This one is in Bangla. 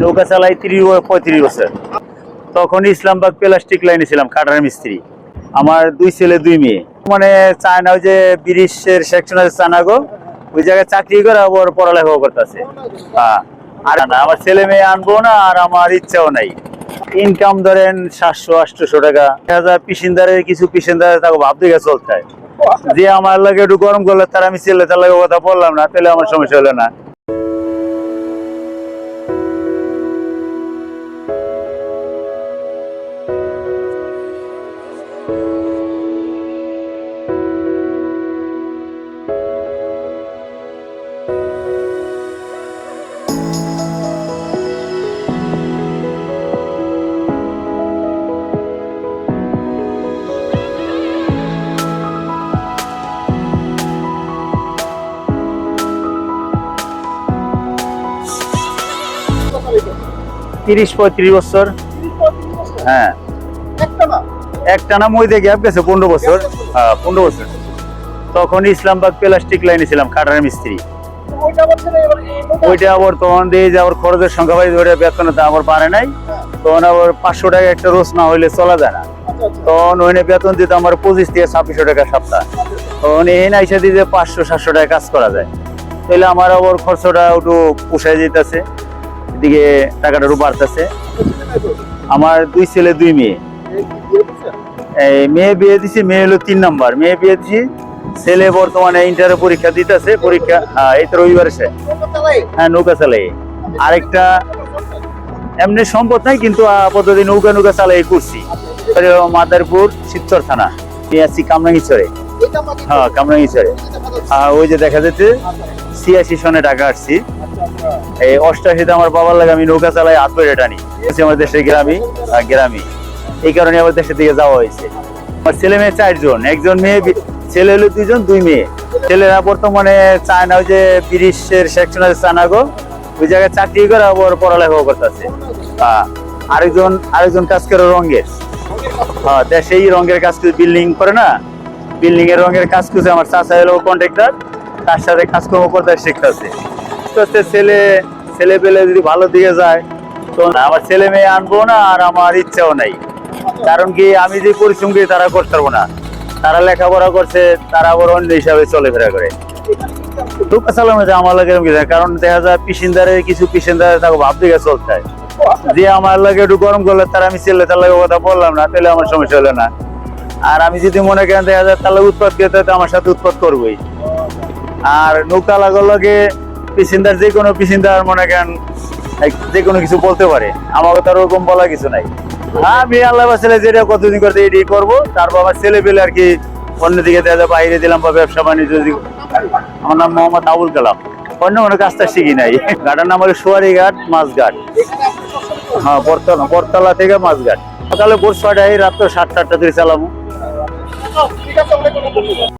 নৌকা চালাই তিরিশ পঁয়ত্রিশ বছর। তখন ইসলামবাগ প্লাস্টিক লাইনে ছিলাম, কাটার মিস্ত্রি। আমার দুই ছেলে, দুই মেয়ে। মানে চায়না ওই যে ব্রিটিশের সেকশন আছে চায়নাগো ওই জায়গায় চাকরি করে আবার পড়ালেখা করতেছে। হ্যাঁ। আর না, আমার ছেলে মেয়ে আনব না, আর আমার ইচ্ছাও নাই। ইনকাম ধরেন সাতশো, আটশোশো টাকা। হাজার পিসিন্দারের কিছু পিসিন্দারে তাকে ভাব দিকে চলতে হয়। যে আমার লাগে একটু গরম করলে, তার আমি ছেলে, তার লাগে কথা বললাম না, তাহলে আমার সমস্যা হলো না। তিরিশ পঁয়ত্রিশ বছর। হ্যাঁ। একটানা মইতে গ্যাপ গেছে পনেরো বছর। হ্যাঁ পনেরো বছর। তখন ইসলামবাগ প্লাস্টিক লাইনে ছিলাম, কাটার মিস্ত্রি। ওইটা আবার দিয়ে যে আবার খরচের সংখ্যা বাড়ি ধরে বেতন আবার বাড়ে নাই। তখন আবার পাঁচশো টাকা একটা রোজ না হইলে চলা যায় না। তখন ওইনে বেতন দিতে আমার পঁচিশ থেকে ছাব্বিশশো টাকা সপ্তাহ। তখন এই না এসে দিয়ে পাঁচশো, সাতশো টাকা কাজ করা যায়। তাহলে আমার আবার খরচটা একটু পোষায় যেতেছে। এদিকে টাকাটা একটু বাড়তেছে আমার দুই ছেলে, দুই মেয়ে। এই মেয়ে বিয়ে দিছি, মেয়ে হলো তিন নাম্বার। মেয়ে বিয়ে দিছি, ছেলে বর্তমানে ইন্টারে পরীক্ষা দিতেছে, পরীক্ষা এই তো রবিবার এসে হ্যাঁ নৌকা চালাই আরেকটা এমনি সম্পদ নাই, কিন্তু আপাতত নৌকা নৌকা চালাই করছি। মাদারপুর শিবচর থানা নিয়ে আসছি কামরাঙ্গিচরে হ্যাঁ কামরাঙ্গিচরে ওই যে দেখা যাচ্ছে, ছিয়াশি সনে টাকা আসছি। এই অষ্টাশিতে আমার বাবার লাগে আমি নৌকা চালাই হাত ধরে টানি। আমার দেশের গ্রামী গ্রামী। এই কারণে আমার দেশের দিকে যাওয়া হয়েছে। আমার ছেলে মেয়ে চারজন, একজন মেয়ে ছেলে হলো দুইজন, দুই মেয়ে। ছেলেরা বর্তমানে চায়না ওই যে ব্রিটিশের সেকশন আছে চায়নাগো ওই জায়গায় চাকরি করে আবার পড়ালেখা করতেছে। আরেকজন আরেকজন কাজ করে রঙের। হ্যাঁ দেশেই রঙের কাজ করে বিল্ডিং করে না? বিল্ডিং এর রঙের কাজ করছে আমার চাচা হলো কন্ট্রাক্টর তার সাথে কাজকর্ম করতে শিখতেছে। আস্তে আস্তে ছেলে ছেলে পেলে যদি ভালো দিকে যায়, তো আমার ছেলে মেয়ে আনব না আর আমার ইচ্ছাও নাই। কারণ কি, আমি যে পরিশ্রম করি তারা করতে পারব না। তারা লেখাপড়া করছে, তারা আবার অন্য হিসাবে চলাফেরা করে। আমার লাগে। কারণ দেখা যায় কিছু পিসিন্দারে তাকে ভাব দিকে চলতে যে আমার লাগে একটু গরম করলে তার আমি ছেলে, তার লাগে কথা বললাম না, তাহলে আমার সমস্যা হলো না। আর আমি যদি মনে করেন, দেখা যায় তাহলে উৎপাদ করতে আমার সাথে উৎপাদ করবোই। আর নৌকা লাগার লগে পিসিন্দার যে কোনো পিসিন্দার মনে করেন যে কোনো কিছু বলতে পারে। আমাকে তার ওরকম বলা কিছু নাই। হ্যাঁ আমি আল্লাহ ছেলে যেটা কতদিন করতে এটি করব। তারপর আমার ছেলে পেলে আর কি অন্যদিকে দেখা বাইরে দিলাম বা ব্যবসা বাণিজ্য আমার নাম মোহাম্মদ আবুল কালাম। অন্য কোনো কাজটা শিখি নাই। ঘাটের নাম হলো সোয়ারি ঘাট মাছঘাট। হ্যাঁ বরতলা বরতলা থেকে মাছঘাট। সকালে ভোর ছয়টায় রাত্র সাতটা আটটা থেকে চালাবো।